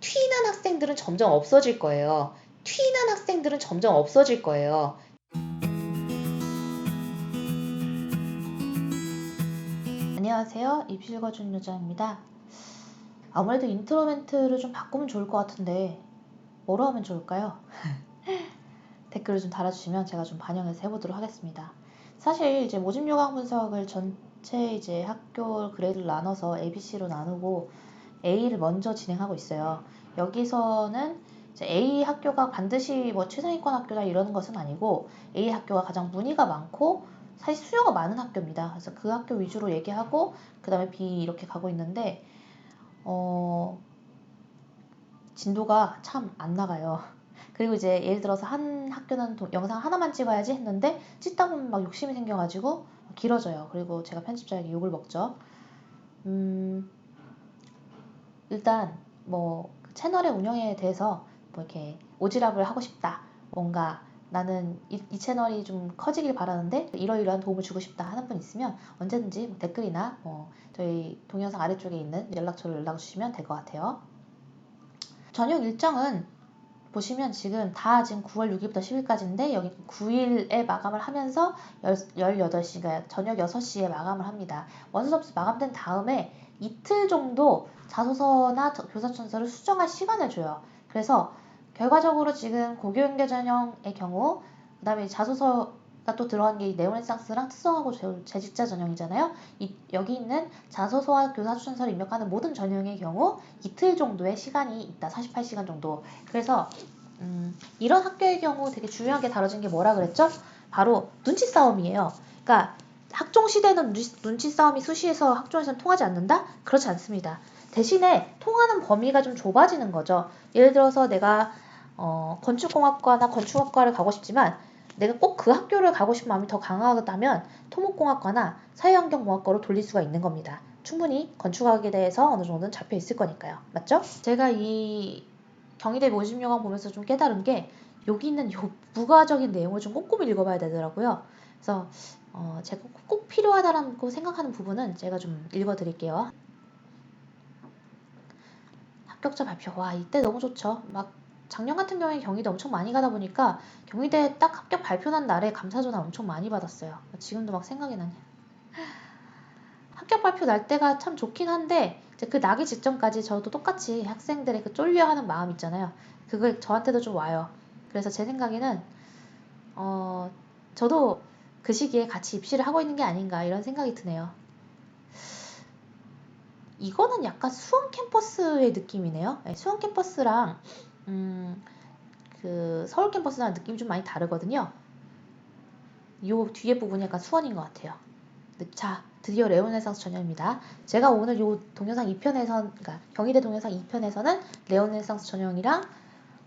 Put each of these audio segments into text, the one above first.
튀는 학생들은 점점 없어질 거예요. 튀는 학생들은 점점 없어질 거예요. 안녕하세요. 입실 거준 여자입니다. 아무래도 인트로 멘트를 좀 바꾸면 좋을 것 같은데 뭐로 하면 좋을까요? 댓글을 좀 달아주시면 제가 좀 반영해서 해보도록 하겠습니다. 사실 이제 모집 요강 분석을 전체 이제 학교 그레이드를 나눠서 A, B, C로 나누고 A를 먼저 진행하고 있어요. 여기서는 A 학교가 반드시 뭐 최상위권 학교다 이러는 것은 아니고 A 학교가 가장 문의가 많고 사실 수요가 많은 학교입니다. 그래서 그 학교 위주로 얘기하고 그 다음에 B 이렇게 가고 있는데 어 진도가 참 안 나가요. 그리고 이제 예를 들어서 한 학교는 도, 영상 하나만 찍어야지 했는데 찍다 보면 막 욕심이 생겨가지고 길어져요. 그리고 제가 편집자에게 욕을 먹죠. 음, 일단 뭐 채널의 운영에 대해서 뭐 이렇게 오지랖을 하고 싶다. 뭔가 나는 이, 이, 채널이 좀 커지길 바라는데 이러이러한 도움을 주고 싶다 하는 분 있으면 언제든지 뭐 댓글이나 뭐 저희 동영상 아래쪽에 있는 연락처를 연락 주시면 될 것 같아요. 저녁 일정은 보시면 지금 다 지금 9월 6일부터 10일까지인데 여기 9일에 마감을 하면서 18시, 그러니까 저녁 6시에 마감을 합니다. 원서 접수 마감된 다음에 이틀 정도 자소서나 교사천서를 수정할 시간을 줘요. 그래서 결과적으로 지금 고교연계 전형의 경우 그 다음에 자소서가 또 들어간 게 네오네상스랑 특성하고 재직자 전형이잖아요. 이, 여기 있는 자소서와 교사 추천서를 입력하는 모든 전형의 경우 이틀 정도의 시간이 있다. 48시간 정도. 그래서 음, 이런 학교의 경우 되게 중요하게 다뤄진 게 뭐라 그랬죠? 바로 눈치 싸움이에요. 그러니까 학종 시대는 눈치 싸움이 수시에서 학종에서는 통하지 않는다? 그렇지 않습니다. 대신에 통하는 범위가 좀 좁아지는 거죠. 예를 들어서 내가 어, 건축공학과나 건축학과를 가고 싶지만 내가 꼭 그 학교를 가고 싶은 마음이 더 강하다면 토목공학과나 사회환경공학과로 돌릴 수가 있는 겁니다. 충분히 건축학에 대해서 어느 정도는 잡혀 있을 거니까요. 맞죠? 제가 이 경희대 모집영화 보면서 좀 깨달은 게 여기 있는 요 부가적인 내용을 좀 꼼꼼히 읽어봐야 되더라고요. 그래서 어, 제가 꼭 필요하다라고 생각하는 부분은 제가 좀 읽어드릴게요. 합격자 발표. 와, 이때 너무 좋죠. 막 작년 같은 경우에 경희대 엄청 많이 가다 보니까 경희대 딱 합격 발표 난 날에 감사 전화 엄청 많이 받았어요. 지금도 막 생각이 나네. 합격 발표 날 때가 참 좋긴 한데 그 나기 직전까지 저도 똑같이 학생들의 그 쫄려하는 마음 있잖아요. 그거 저한테도 좀 와요. 그래서 제 생각에는 어 저도 그 시기에 같이 입시를 하고 있는 게 아닌가 이런 생각이 드네요. 이거는 약간 수원 캠퍼스의 느낌이네요. 네, 수원 캠퍼스랑 음, 그 서울 캠퍼스랑 느낌이 좀 많이 다르거든요. 이 뒤에 부분이 약간 수원인 것 같아요. 네, 자, 드디어 레오네상스 전형입니다. 제가 오늘 이 동영상 2편에서, 그러니까 경희대 동영상 2편에서는 레오네상스 전형이랑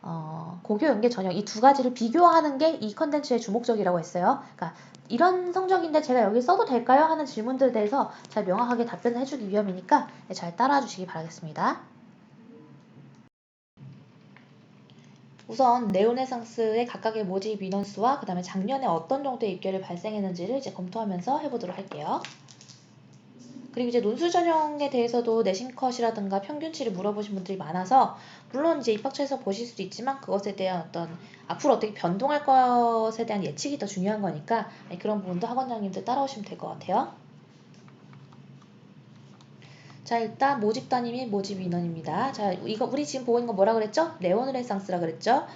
어, 고교 연계 전형 이 두 가지를 비교하는 게 이 컨텐츠의 주목적이라고 했어요. 그러니까 이런 성적인데 제가 여기 써도 될까요? 하는 질문들에 대해서 잘 명확하게 답변을 해주기 위함이니까 잘 따라와 주시기 바라겠습니다. 우선 네오네상스의 각각의 모집 인원수와 그 다음에 작년에 어떤 정도의 입결이 발생했는지를 이제 검토하면서 해보도록 할게요. 그리고 이제 논술 전형에 대해서도 내신 컷이라든가 평균치를 물어보신 분들이 많아서 물론 이제 입학처에서 보실 수도 있지만 그것에 대한 어떤 앞으로 어떻게 변동할 것에 대한 예측이 더 중요한 거니까 그런 부분도 학원장님들 따라오시면 될 것 같아요. 자 일단 모집 단위 및 모집 인원입니다. 자 이거 우리 지금 보고 있는 거 뭐라 그랬죠? 네오르네상스라 그랬죠?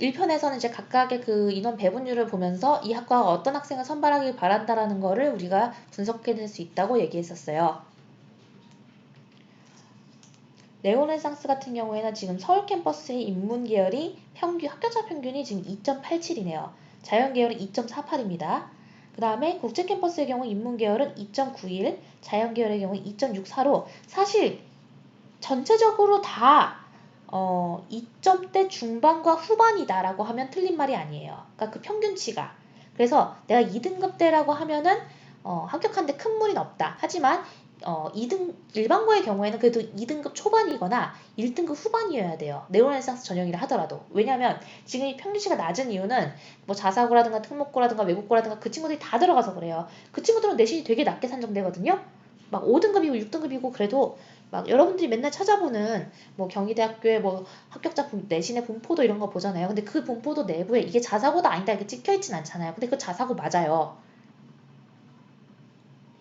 1편에서는 이제 각각의 그 인원 배분율을 보면서 이 학과가 어떤 학생을 선발하길 바란다라는 거를 우리가 분석해낼 수 있다고 얘기했었어요. 네오네상스 같은 경우에는 지금 서울 캠퍼스의 인문 계열이 평균 합격자 평균이 지금 2.87이네요. 자연 계열은 2.48입니다. 그 다음에 국제 캠퍼스의 경우 인문 계열은 2.91, 자연 계열의 경우 2.64로 사실 전체적으로 다 어, 2점대 중반과 후반이다라고 하면 틀린 말이 아니에요. 그러니까 그 평균치가. 그래서 내가 2등급대라고 하면은 어, 합격한데 큰 무리는 없다. 하지만 어, 2등 일반고의 경우에는 그래도 2등급 초반이거나 1등급 후반이어야 돼요. 네오네상스 전형이라 하더라도. 왜냐하면 지금 이 평균치가 낮은 이유는 뭐 자사고라든가 특목고라든가 외국고라든가 그 친구들이 다 들어가서 그래요. 그 친구들은 내신이 되게 낮게 산정되거든요. 막 5등급이고 6등급이고 그래도 막 여러분들이 맨날 찾아보는 뭐 경희대학교의 뭐 합격자 분- 내신의 분포도 이런 거 보잖아요. 근데 그 분포도 내부에 이게 자사고다 아니다 이렇게 찍혀 있진 않잖아요. 근데 그 자사고 맞아요.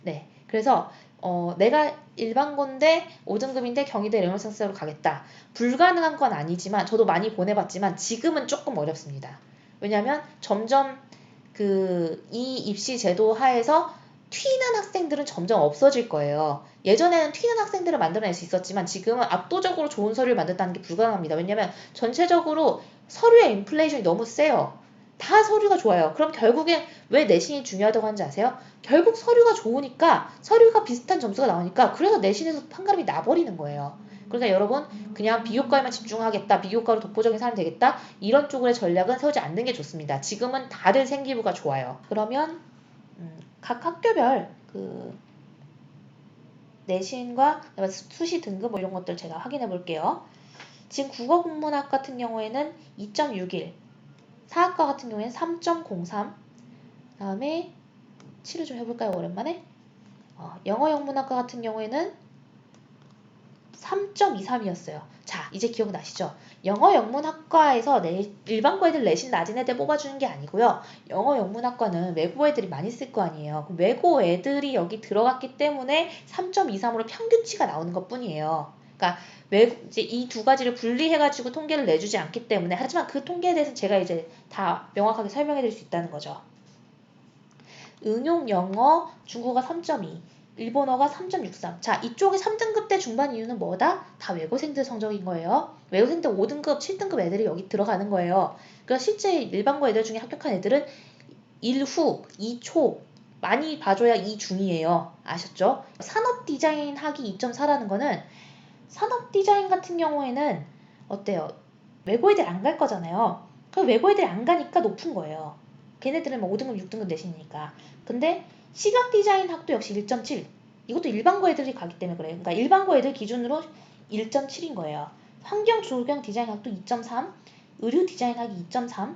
네. 그래서 어, 내가 일반고인데 5등급인데 경희대 레오나상스로 가겠다. 불가능한 건 아니지만 저도 많이 보내봤지만 지금은 조금 어렵습니다. 왜냐하면 점점 그 이 입시 제도 하에서 튀는 학생들은 점점 없어질 거예요. 예전에는 튀는 학생들을 만들어낼 수 있었지만 지금은 압도적으로 좋은 서류를 만든다는 게 불가능합니다. 왜냐하면 전체적으로 서류의 인플레이션이 너무 세요. 다 서류가 좋아요. 그럼 결국에 왜 내신이 중요하다고 하는지 아세요? 결국 서류가 좋으니까 서류가 비슷한 점수가 나오니까 그래서 내신에서 판가름이 나버리는 거예요. 그러니까 여러분 그냥 비교과에만 집중하겠다, 비교과로 독보적인 사람이 되겠다 이런 쪽의 전략은 세우지 않는 게 좋습니다. 지금은 다들 생기부가 좋아요. 그러면 음, 각 학교별 그 내신과 수시 등급 뭐 이런 것들 제가 확인해 볼게요. 지금 국어 국문학 같은 경우에는 2.61, 사학과 같은 경우에는 3.03, 다음에 치료 좀 해볼까요 오랜만에? 어, 영어 영문학과 같은 경우에는 3.23이었어요. 자, 이제 기억나시죠? 영어 영문학과에서 내, 일반고 애들 내신 낮은 애들 뽑아주는 게 아니고요. 영어 영문학과는 외고 애들이 많이 쓸 거 아니에요. 외고 애들이 여기 들어갔기 때문에 3.23으로 평균치가 나오는 것 뿐이에요. 그러니까 외, 이제 이 두 가지를 분리해 가지고 통계를 내주지 않기 때문에 하지만 그 통계에 대해서 제가 이제 다 명확하게 설명해 드릴 수 있다는 거죠. 응용 영어 중국어 3.2 일본어가 3.63. 자, 이쪽에 3등급대 중반 이유는 뭐다? 다 외고생들 성적인 거예요. 외고생들 5등급, 7등급 애들이 여기 들어가는 거예요. 그러니까 실제 일반고 애들 중에 합격한 애들은 1후, 2초 많이 봐줘야 2중이에요. 아셨죠? 산업 디자인 학이 2.4라는 거는 산업 디자인 같은 경우에는 어때요? 외고 애들 안 갈 거잖아요. 그 외고 애들이 안 가니까 높은 거예요. 걔네들은 뭐 5등급, 6등급 내시니까. 근데 시각 디자인 학도 역시 1.7. 이것도 일반고 애들이 가기 때문에 그래요. 그러니까 일반고 애들 기준으로 1.7인 거예요. 환경 조경 디자인 학도 2.3, 의류 디자인 학이 2.3,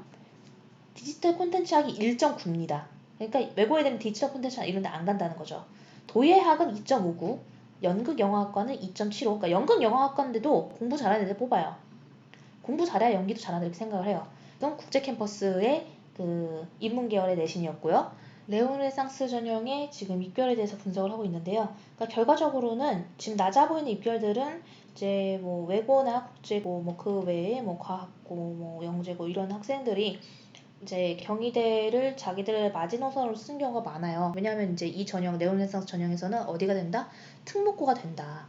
디지털 콘텐츠 학이 1.9입니다. 그러니까 외고 애들은 디지털 콘텐츠나 이런 데 안 간다는 거죠. 도예학은 2.59, 연극 영화학과는 2.75. 그러니까 연극 영화학과인데도 공부 잘하는 애들 뽑아요. 공부 잘해야 연기도 잘한다 이렇게 생각을 해요. 이건 국제 캠퍼스의 그 인문 계열의 내신이었고요. 레오네상스 전형의 지금 입결에 대해서 분석을 하고 있는데요. 그러니까 결과적으로는 지금 낮아 보이는 입결들은 이제 뭐 외고나 국제고 뭐 그 외에 뭐 과학고 뭐 영재고 이런 학생들이 이제 경희대를 자기들의 마지노선으로 쓴 경우가 많아요. 왜냐하면 이제 이 전형 네오네상스 전형에서는 어디가 된다? 특목고가 된다.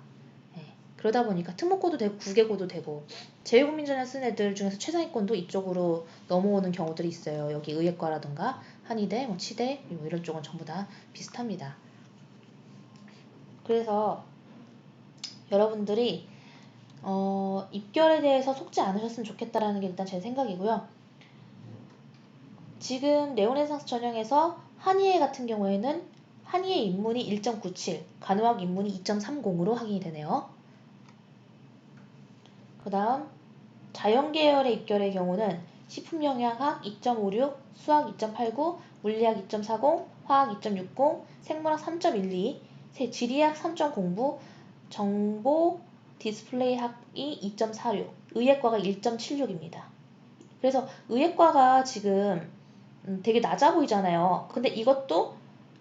예. 그러다 보니까 특목고도 되고 국외고도 되고 제외국민전형 쓴 애들 중에서 최상위권도 이쪽으로 넘어오는 경우들이 있어요. 여기 의예과라든가 한의대, 뭐 치대 뭐 이런 쪽은 전부 다 비슷합니다. 그래서 여러분들이 어, 입결에 대해서 속지 않으셨으면 좋겠다라는 게 일단 제 생각이고요. 지금 네오네상스 전형에서 한의회 같은 경우에는 한의회 입문이 1.97, 간호학 입문이 2.30으로 확인이 되네요. 그 다음 자연계열의 입결의 경우는 식품영양학 2.56, 수학 2.89, 물리학 2.40, 화학 2.60, 생물학 3.12, 지리학 3.09, 정보 디스플레이 학이 2.46, 의예과가 1.76입니다. 그래서 의예과가 지금 음, 되게 낮아 보이잖아요. 근데 이것도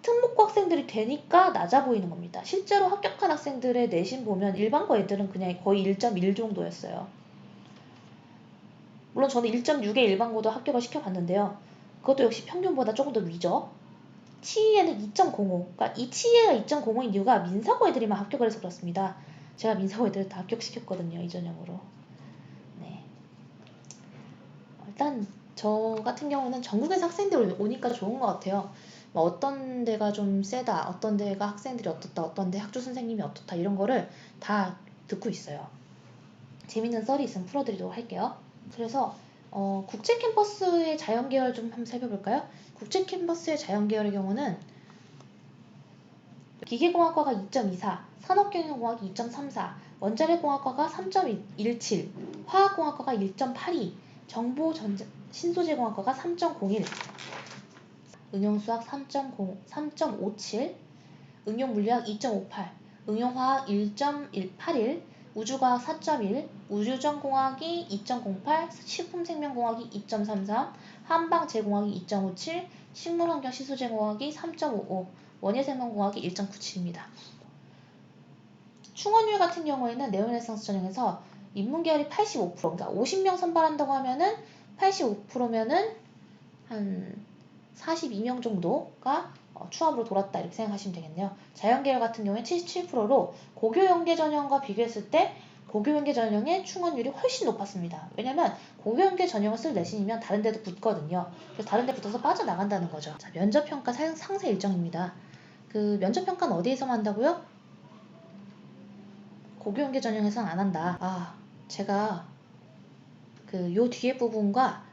특목고 학생들이 되니까 낮아 보이는 겁니다. 실제로 합격한 학생들의 내신 보면 일반고 애들은 그냥 거의 1.1 정도였어요. 물론 저는 1.6의 일반고도 합격을 시켜봤는데요. 그것도 역시 평균보다 조금 더 위죠. 치이에는 2.05. 그러니까 이 치이가 2.05인 이유가 민사고 애들이만 합격을 해서 그렇습니다. 제가 민사고 애들을 다 합격시켰거든요. 이 전형으로. 네. 일단 저 같은 경우는 전국에서 학생들이 오니까 좋은 것 같아요. 뭐 어떤 데가 좀 세다, 어떤 데가 학생들이 어떻다, 어떤 데 학교 선생님이 어떻다 이런 거를 다 듣고 있어요. 재밌는 썰이 있으면 풀어드리도록 할게요. 그래서 어, 국제 캠퍼스의 자연 계열 좀 한번 살펴볼까요? 국제 캠퍼스의 자연 계열의 경우는 기계공학과가 2.24, 산업경영공학이 2.34, 원자력공학과가 3.17, 화학공학과가 1.82, 정보전자 신소재공학과가 3.01, 응용수학 3.0, 3.57, 응용물리학 2.58, 응용화학 1.181, 우주과학 4.1, 우주전공학이 2.08, 식품생명공학이 2.33, 한방제공학이 2.57, 식물환경시소제공학이 3.55, 원예생명공학이 1.97입니다. 충원율 같은 경우에는 네오레네상스 전형에서 인문계열이 85% 그러니까 50명 선발한다고 하면은 85%면은 한 42명 정도가 어, 추합으로 돌았다 이렇게 생각하시면 되겠네요. 자연계열 같은 경우에 77%로 고교연계 전형과 비교했을 때 고교연계 전형의 충원율이 훨씬 높았습니다. 왜냐면 고교연계 전형을 쓸 내신이면 다른 데도 붙거든요. 그래서 다른 데 붙어서 빠져나간다는 거죠. 자, 면접평가 상세 일정입니다. 그 면접평가는 어디에서만 한다고요? 고교연계 전형에서는 안 한다. 아, 제가 그 요 뒤에 부분과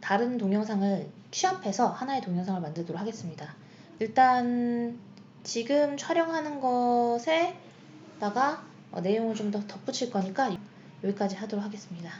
다른 동영상을 취합해서 하나의 동영상을 만들도록 하겠습니다. 일단 지금 촬영하는 것에다가 어, 내용을 좀 더 덧붙일 거니까 여기까지 하도록 하겠습니다.